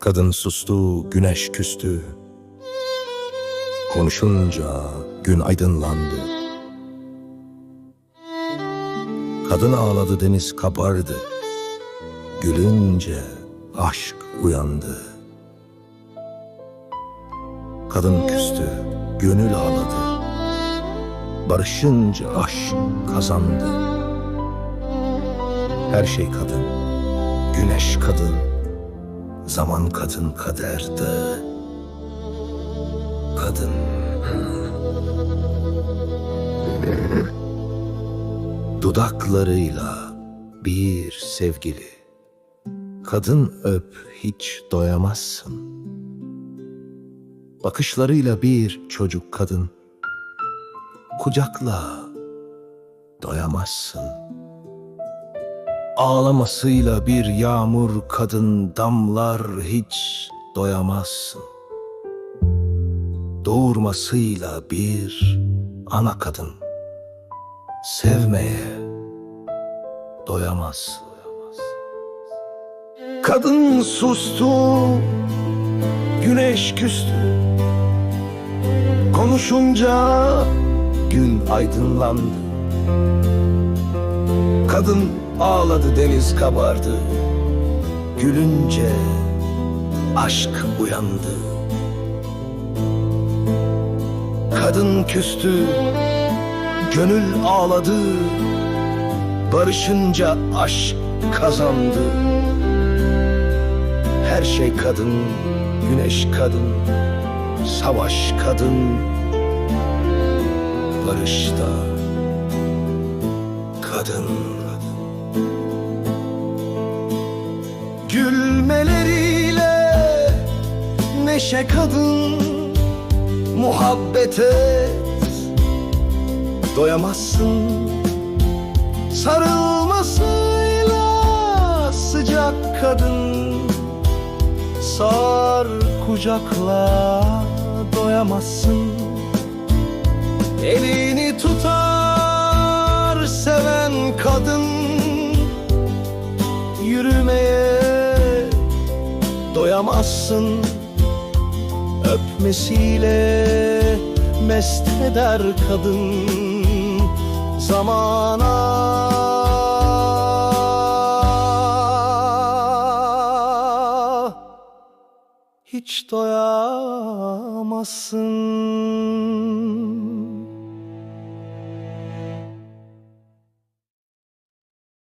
Kadın sustu, güneş küstü. Konuşunca gün aydınlandı. Kadın ağladı, deniz kabardı. Gülünce aşk uyandı. Kadın küstü, gönül ağladı. Barışınca aşk kazandı. Her şey kadın, güneş kadın, zaman kadın kaderde. Kadın. Dudaklarıyla bir sevgili. Kadın öp hiç doyamazsın. Bakışlarıyla bir çocuk kadın. Kucakla doyamazsın. Ağlamasıyla bir yağmur kadın damlar hiç doyamazsın. Doğurmasıyla bir ana kadın sevmeye doyamaz. Kadın sustu, güneş küstü. Konuşunca gün aydınlandı. Kadın ağladı deniz kabardı. Gülünce aşk uyandı. Kadın küstü, gönül ağladı. Barışınca aşk kazandı. Her şey kadın, güneş kadın, savaş kadın, barışta kadın. Neşe kadın, muhabbete doyamazsın. Sarılmasıyla sıcak kadın, sar kucakla doyamazsın. Elini tutar seven kadın Yürümeye doyamazsın Öpmesiyle mest eder kadın Zamana. Hiç doyamazsın